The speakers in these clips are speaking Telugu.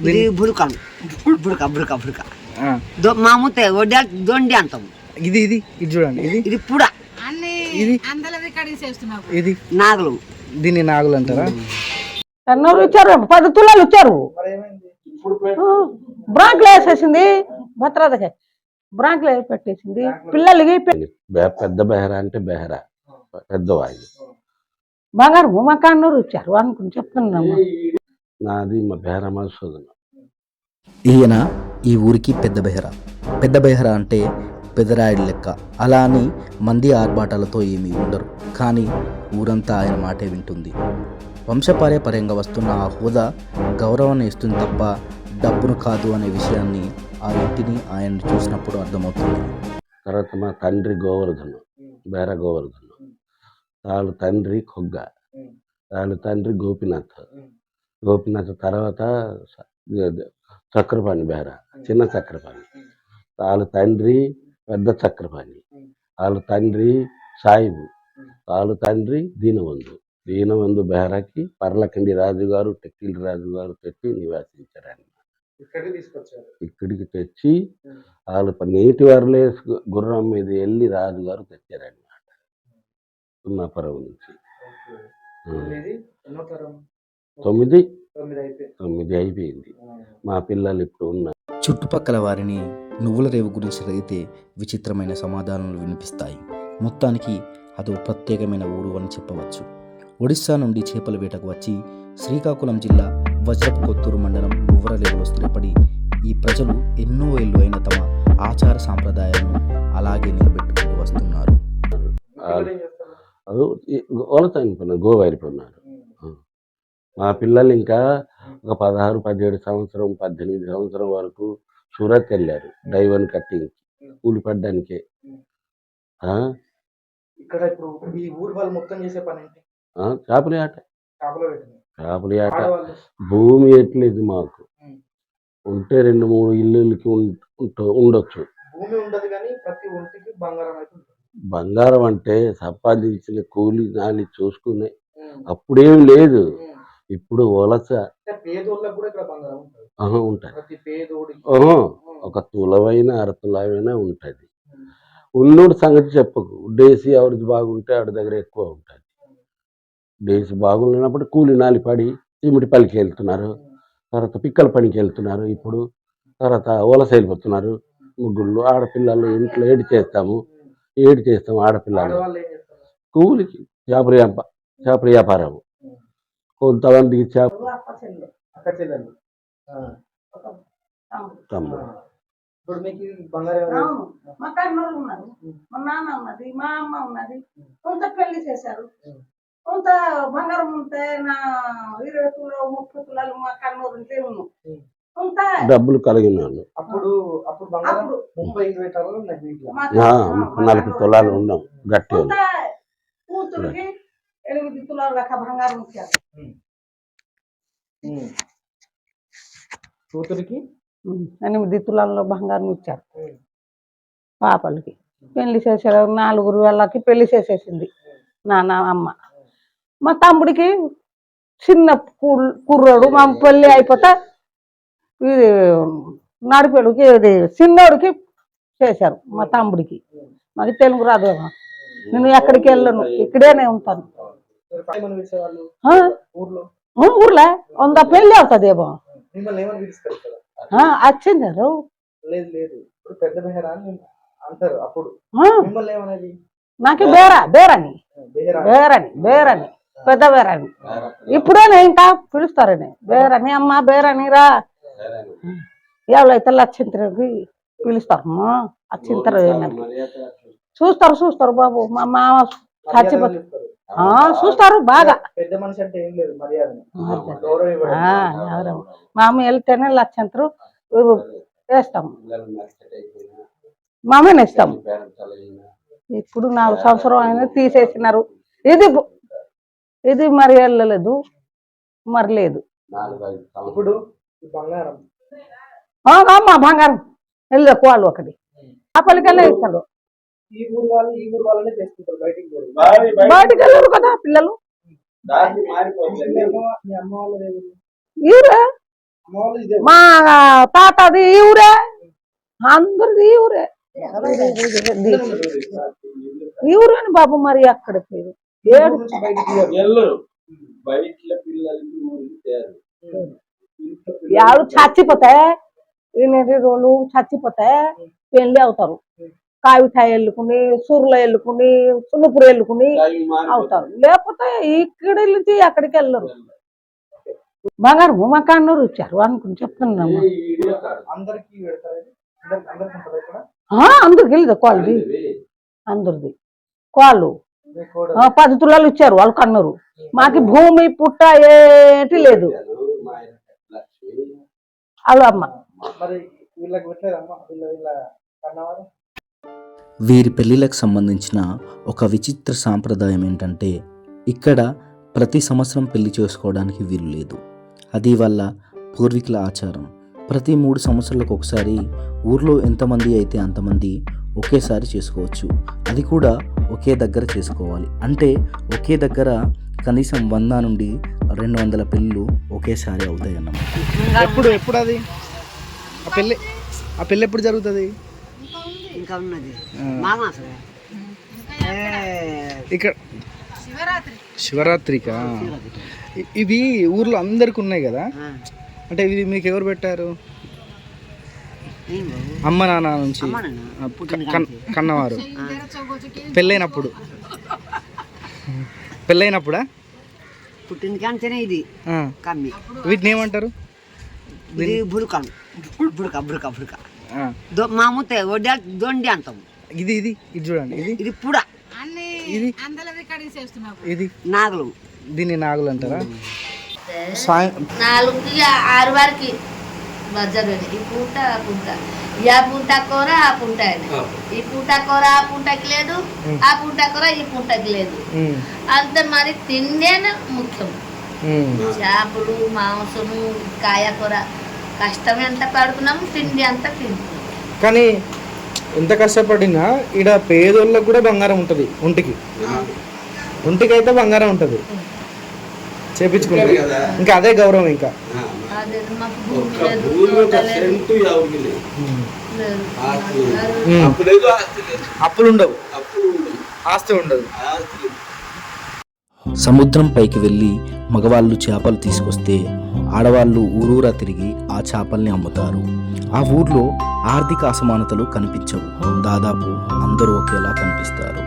ఇది బుడకం బుడక బుడక బుడక మా ముత్త వడ్డీ దొండి అంటాం. ఇది ఇది ఇది చూడండి ఇది. ఇది పుడ. ఇది. ఇది. నాగులు. దీన్ని నాగులు అంటారా? ఎన్నోరు ఇచ్చారు పది తులాలు ఇచ్చారు. బ్రాంక్లు వేసేసింది భద్రతకి బ్రాంక్లు పెట్టేసింది పిల్లలకి పెద్ద బెహరా అంటే బెహరా. పెద్దవాయి బంగారు మాకు అన్నూరు ఇచ్చారు అనుకుని చెప్తున్నాము నాది మా బెహరా మధుసూదన్ ఈయన ఈ ఊరికి పెద్ద బెహరా. పెద్ద బెహరా అంటే పెదరాయుడు లెక్క. అలా అని మంది ఆర్భాటాలతో ఏమీ ఉండరు. కానీ ఊరంతా ఆయన మాటే వింటుంది. వంశపార్యపర్యంగా వస్తున్న ఆ హోదా గౌరవాన్ని ఇస్తుంది తప్ప డబ్బును కాదు అనే విషయాన్ని ఆ ఇంటిని ఆయన చూసినప్పుడు అర్థమవుతుంది. తర్వాత మా తండ్రి గోవర్ధన్ బెహర గోవర్ధన్. వాళ్ళ తండ్రి కొగ్గ. వాళ్ళ తండ్రి గోపినాథ్. గోపినాథ్ తర్వాత చక్రపాణి బెహరా చిన్న చక్రపాణి. వాళ్ళ తండ్రి పెద్ద చక్రపాణి. వాళ్ళ తండ్రి సాయిబు. వాళ్ళ తండ్రి దీనవంధు దీనవంధు బెహరాకి పర్లకండి రాజు గారు టెక్కిల్ రాజు గారు తెచ్చి నివాసించారు ఆయన. ఇక్కడికి తెచ్చి వాళ్ళు నేటి వరలే గుర్రం మీద వెళ్ళి రాజుగారు తెచ్చారనమాట ఉన్నాపురం నుంచి. తొమ్మిది? తొమ్మిది అయిపోయింది మా పిల్లలు ఇప్పుడు ఉన్నారు. చుట్టుపక్కల వారిని నువ్వుల రేవు గురించి అడిగితే విచిత్రమైన సమాధానాలు వినిపిస్తాయి. మొత్తానికి అదో ప్రత్యేకమైన ఊరు అని చెప్పవచ్చు. ఒడిస్సా నుండి చేపల వేటకు వచ్చి శ్రీకాకుళం జిల్లా వజ్రపు కొత్తూరు మండలం నువ్వుల రేవులో స్థిరపడి ఈ ప్రజలు ఎన్నో ఏళ్ళు అయిన తమ ఆచార సాంప్రదాయాలను అలాగే నిలబెట్టుకుంటూ వస్తున్నారు. వాళ్ళు- గోవారిపోయినారు మా పిల్లలు ఇంకా ఒక పదహారు పదిహేడు సంవత్సరం పద్దెనిమిది సంవత్సరం వరకు సూరత్ వెళ్ళారు డైవన్ కట్టింగ్ కూలి పడ్డానికే ఆ? ఇక్కడ ఇప్పుడు ఈ ఊరు వాళ్ళు మొత్తం చేసే పని ఏంటి ఆ? చేపల ఆట చేపలు ఆట భూమి ఎట్లేదు మాకు. ఉంటే రెండు మూడు ఇల్లులకి ఉండొచ్చు భూమి ఉండదు కానీ ప్రతి ఒంటికి బంగారం అయితే బంగారం అంటే సంపాదించిన కూలి నాలి చూసుకునే. అప్పుడేం లేదు. ఇప్పుడు వలస ఉంటాయి. ఒక తులవైన అరతులవైన ఉంటుంది. ఉన్నోడు సంగతి చెప్పకు. డేసి ఎవరిది బాగుంటే ఆడి దగ్గర ఎక్కువ ఉంటుంది. డేసి బాగున్నప్పుడు కూలి నాలి పడి ఇమిడి పల్లికి వెళ్తున్నారు. తర్వాత పిక్కల పనికి వెళ్తున్నారు. ఇప్పుడు తర్వాత వలస వెళ్ళిపోతున్నారు. ముగ్గుళ్ళు ఆడపిల్లలు ఇంట్లో ఏడు చేస్తాము. ఏడు చేస్తాము ఆడపిల్లలు. కూలికి చేపల వ్యాప చేపల వ్యాపారం కొంతమందికి చేప అక్క చెల్లెలు. ఆ. తమ్ముడు. ఇప్పుడు మీకు బంగారం మా కన్నూరు ఉన్నారు మా నాన్న ఉన్నది మా అమ్మ ఉన్నది. కొంత పెళ్ళి చేశారు. కొంత బంగారం ఉంటే నా ఇరవై తులాలు ముప్పై తులాలు మా కన్నూరు ఉంటే ఉన్నాం కొంత డబ్బులు కలిగిన వాళ్ళు అప్పుడు అప్పుడు బంగారం ముప్పై ఇరవై కన్నూరు నలభై తులాలు ఉన్నాం. గట్టి కొంత కూతురికి ఎనిమిది తులాలు లెక్క బంగారం ఉం. కూతురికి? ఎనిమిది తులాల్లో బంగారం ఇచ్చారు. పాపలకి. పెళ్ళి చేశారు నాలుగురు వాళ్ళకి పెళ్ళి చేసేసింది. నాన్న అమ్మ. మా తమ్ముడికి చిన్న కుర్- కుర్రోడు మా పెళ్ళి అయిపోతే ఇది నడిపేడుకి ఇది చిన్నోడికి చేశారు మా తమ్ముడికి. మాకు తెలుగు రాదు. నేను ఎక్కడికి వెళ్ళను. ఇక్కడేనే ఉంటాను మీరు ఏమని పిలిచేవాళ్ళు ఆ? ఊర్లో. ఆ, ఊర్లే? వంద పెళ్ళి అవుతుందేమో ఆ, వచ్చింది లేదు లేదు. ఇప్పుడు పెద్ద బెహరా అని అంటారు అప్పుడు. ఆ, మిమ్మల్ని ఏమనేది? నాకు బేరా బేరని బేరని బేరని పెద్ద బేరని ఇప్పుడేనే ఇంకా పిలుస్తారని బేరని అమ్మ బేరని రా. ఎవరైతే లక్షింతరకి పిలుస్తారు. అచ్చింతరు చూస్తారు చూస్తారు బాబు. మా మామ చచ్చిపోతారు చూస్తారు బాగా. పెద్ద మనిషి అంటే ఏం లేదు మర్యాద. మా అమ్మ వెళ్తేనే లక్షంతరు వేస్తాము మా అమ్మని ఇస్తాము ఇప్పుడు నాలుగు సంవత్సరం అయినా తీసేసినారు. ఇది ఇది మరి వెళ్ళలేదు మరి లేదు ఇప్పుడు బంగారం. అమ్మ బంగారం. వెళ్ళి ఒకటి. ఆ పలికల్లా ఇస్తారు ఈ ఊరు వాళ్ళు ఈ ఊరు వాళ్ళనే చేసుకుంటారు బయటికి వెళ్ళరు కదా పిల్లలు? మీ అమ్మ మీ తాతది ఈ ఊరే? అందరిది ఈ ఊరే. ఈ ఊరేని బాబు మరి అక్కడికి ఏడు యాడు చచ్చిపోతే ఎనిమిది రోజులు చచ్చిపోతే పెళ్ళి అవుతారు. కావిటాయి వెళ్ళుకుని సూర్లో వెళ్ళుకుని సున్నపురు వెళ్ళుకుని అవుతారు. లేకపోతే ఇక్కడ వెళ్ళి అక్కడికి వెళ్ళరు. బంగారు మకాన్నూరు ఇచ్చారు అనుకుని చెప్తున్నాము అందరికి వెళ్ళదు కాళ్ళది. అందరిది. కాళ్ళు. పది తులాలు ఇచ్చారు వాళ్ళు కన్నూరు. మాకి భూమి పుట్ట ఏటి లేదు. వాళ్ళ అమ్మ వీరి పెళ్ళిళ్ళకు సంబంధించిన ఒక విచిత్ర సాంప్రదాయం ఏంటంటే ఇక్కడ ప్రతి సంవత్సరం పెళ్ళి చేసుకోవడానికి వీలు లేదు. అది వాళ్ళ పూర్వీకుల ఆచారం. ప్రతి మూడు సంవత్సరాలకు ఒకసారి ఊర్లో ఎంతమంది అయితే అంతమంది ఒకేసారి చేసుకోవచ్చు. అది కూడా ఒకే దగ్గర చేసుకోవాలి. అంటే ఒకే దగ్గర కనీసం వంద నుండి రెండు వందల పెళ్ళిళ్ళు ఒకేసారి అవుతాయి అన్నమాట ఎప్పుడు ఎప్పుడు అది? ఆ పెళ్ళి ఆ పెళ్ళి ఎప్పుడు జరుగుతుంది? ఇంకా ఉన్నది. మామాసే ఇక్కడ శివరాత్రి. శివరాత్రికా? ఇవి ఊర్లో అందరికి ఉన్నాయి కదా? అంటే ఇవి మీకు ఎవరు పెట్టారు? అమ్మ నాన్న నుంచి. కన్నవారు. పెళ్ళైనప్పుడు. పెళ్ళైనప్పుడా? పుట్టిన కాంచనే ఇది. వీటిని ఏమంటారు? ఇది బుడకం బుడక బుడక బుడక ఆ. దొ- మా ముత్త వడ్డా దొండి అంటాం. ఇది ఇది ఇది చూడండి ఇది. ఇది పుడ. అన్ని ఇది? అందల రికార్డింగ్ చేస్తున్నావు ఇది. నాగలు. దీన్ని నాగులు అంటారా? సాయం నాలుగుకి ఆరు వరకు బజ్జరు ఈ పూట ఆ పూట. ఈ ఆ పూట కూర ఆ పూట. ఈ పూట కూర ఆ పూటకి లేదు. ఆ పూట కూర ఈ పూటకి లేదు. అంత మరి తిండేనే ముఖ్యం. చేపలు మాంసము కాయ కూర. కష్టం ఎంత పడుకున్నాము తిండి అంత తింటున్నాం కానీ ఎంత కష్టపడినా ఈడ పేదోళ్ళకి కూడా బంగారం ఉంటుంది ఒంటికి. ఒంటికి అయితే బంగారం ఉంటుంది. చేపించుకుంటారు ఇంకా అదే గౌరవం ఇంకా. అదే మాకు భూమి లేదు తోట లేదు. లేదు. ఉమ్. అప్పులు ఉండవు ఆస్తి ఉండదు. సముద్రం పైకి వెళ్ళి మగవాళ్ళు చేపలు తీసుకొస్తే ఆడవాళ్ళు ఊరూరా తిరిగి ఆ చేపల్ని అమ్ముతారు. ఆ ఊర్లో ఆర్థిక అసమానతలు కనిపించవు. దాదాపు అందరూ ఒకేలా కనిపిస్తారు.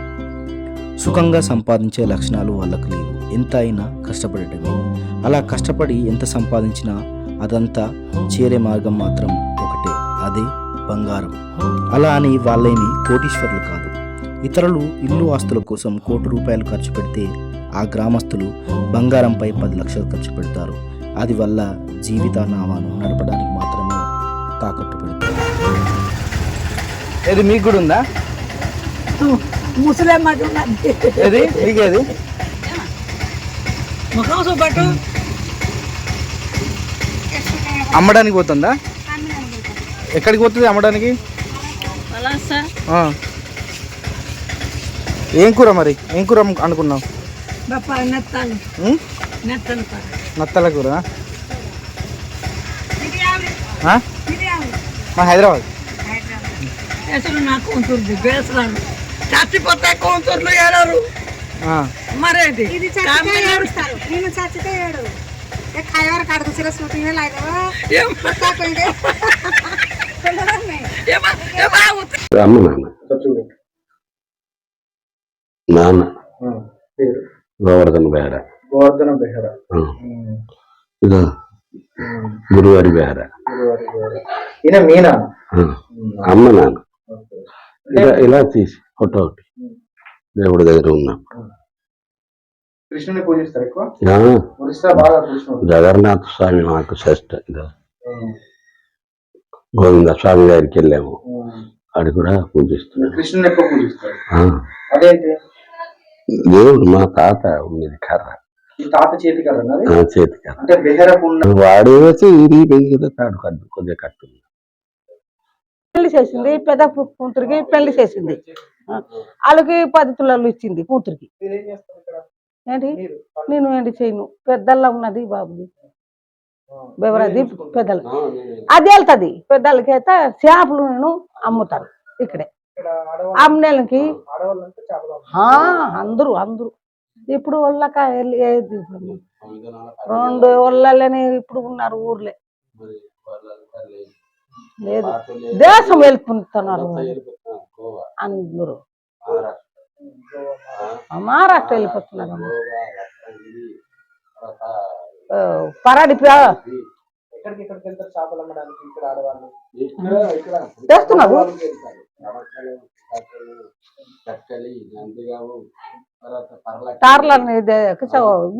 సుఖంగా సంపాదించే లక్షణాలు వాళ్ళకు లేవు. ఎంత అయినా కష్టపడటమే. అలా కష్టపడి ఎంత సంపాదించినా అదంతా చేరే మార్గం మాత్రం ఒకటే. అదే బంగారం. అలా అని వాళ్ళేమి కోటీశ్వరులు కాదు. ఇతరులు ఇల్లు ఆస్తుల కోసం కోటి రూపాయలు ఖర్చు పెడితే ఆ గ్రామస్తులు బంగారంపై పది లక్షలు ఖర్చు పెడతారు. అది వల్ల జీవిత నామాను నడపడానికి మాత్రమే తాకట్టు పెడతారు. ఏది మీకు కూడా ఉందా? మీకేది? అమ్మడానికి పోతుందా? ఎక్కడికి పోతుంది అమ్మడానికి. ఏం కూర మరి? ఏం కూర అనుకున్నావు? నత్తల. కూర? ఆ? మా హైదరాబాద్. నా కూతురు బేసరాలు. చచ్చిపోతే కూతుర్లు ఏడారు ఆ. మరేంటి నేను చచ్చితే ఏడు ఏ ఖాయవర కడుకు సిర సూటింగ్ అమ్మ నాన్న. నాన్న. పేరు. గోవర్ధన్ బేహర. గోవర్ధన బెహరా. ఇదో గురువారి బేహర. ఈయన మీనా. అమ్మ నాన్న. ఇలా ఇలా తీసి ఫోటో ఒకటి. దేవుడి దగ్గర ఉన్నాం. కృష్ణుని పూజిస్తారు ఎక్కువ? జగన్నాథ స్వామి మాకు శ్రేష్ట. ఇదో. గోవింద స్వామి గారికి వెళ్ళాము. అది కూడా పూజిస్తున్నాం కృష్ణుని ఎక్కువ పూజిస్తారు. అదేంటి? దేవుడు మా తాత ఉండేది కర్ర. ఈ తాత చేతికి అన్నది ఆ చేతి కర్ర. అంటే బెహరకుండా వాడు వేసి ఇది పెంచితే తాడు కద్దు కొద్దిగా కట్టు పెళ్ళి చేసింది పెద్ద కూతురికి పెళ్ళి చేసింది. వాళ్ళకి పది తులాలు ఇచ్చింది కూతురికి. మీరేం చేస్తారు ఇక్కడ? ఏంటి? నేను ఏంటి చేయను? పెద్దల్లా ఉన్నది బాబుది. బెవరది పెద్దలు. అది వెళ్తుంది. పెద్దలకి అయితే చేపలు నేను అమ్ముతారు ఇక్కడే. ఆ, అందరూ అందరూ. ఇప్పుడు ఇప్పుడు రెండు వాళ్ళని ఇప్పుడు ఉన్నారు ఊర్లే. లేదు. దేశం వెళ్ళుకుంటున్నారు గోవా అందరూ. మహారాష్ట్ర వెళ్ళిపోతున్నారు పరాడి చేస్తున్నారు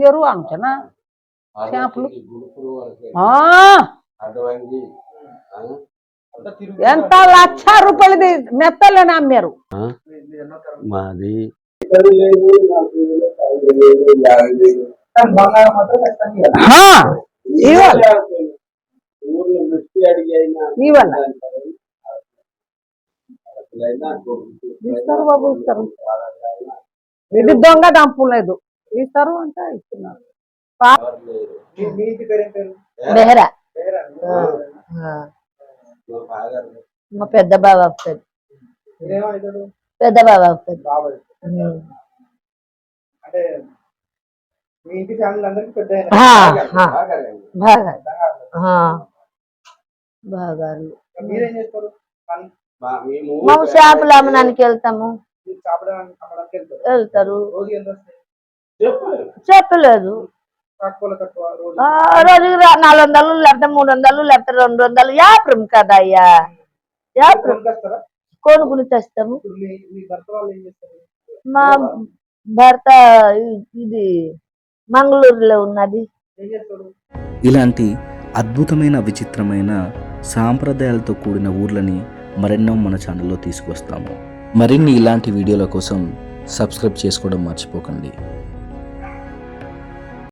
ఎరువు అంచనా చేపలు. ఎంత లక్ష రూపాయలది మెత్తలని అమ్మారు. మాది. కానీ బంగారం మాత్రం ఖచ్చితంగా ఇవ్వాలి. ఆ, ఇవ్వాలి ఊర్లో మిర్చి అడిగి అయినా ఇవ్వాలి అయినా ఇస్తారు బాబు ఇస్తారు. ఇది దొంగ దంపులేదు. ఇస్తారు అంటే ఇస్తున్నారు. బెహరా. మా పెద్ద బాబు. వస్తుంది పెద్ద బాబు వస్తుంది. బాగా బాగా. మీరేం చేస్తారు? పని- మేము చేపలు అమ్మడానికి వెళ్తాము. వెళ్తారు. చెప్పలేదు. రోజు నాలుగు వందలు లేకపోతే మూడు వందలు లేకపోతే రెండు వందలు. యాప్రం కదా అయ్యా యాప్రం కొనుక్కుని తెస్తాము. మీ భర్త వాళ్ళు ఏం చేస్తారు? మా భర్త ఇ- ఇది మంగళూరులో ఉన్నది. ఇలాంటి అద్భుతమైన విచిత్రమైన సాంప్రదాయాలతో కూడిన ఊర్లని మరెన్నో మన ఛానల్లో తీసుకొస్తాము మరిన్ని ఇలాంటి వీడియోల కోసం సబ్స్క్రైబ్ చేసుకోవడం మర్చిపోకండి.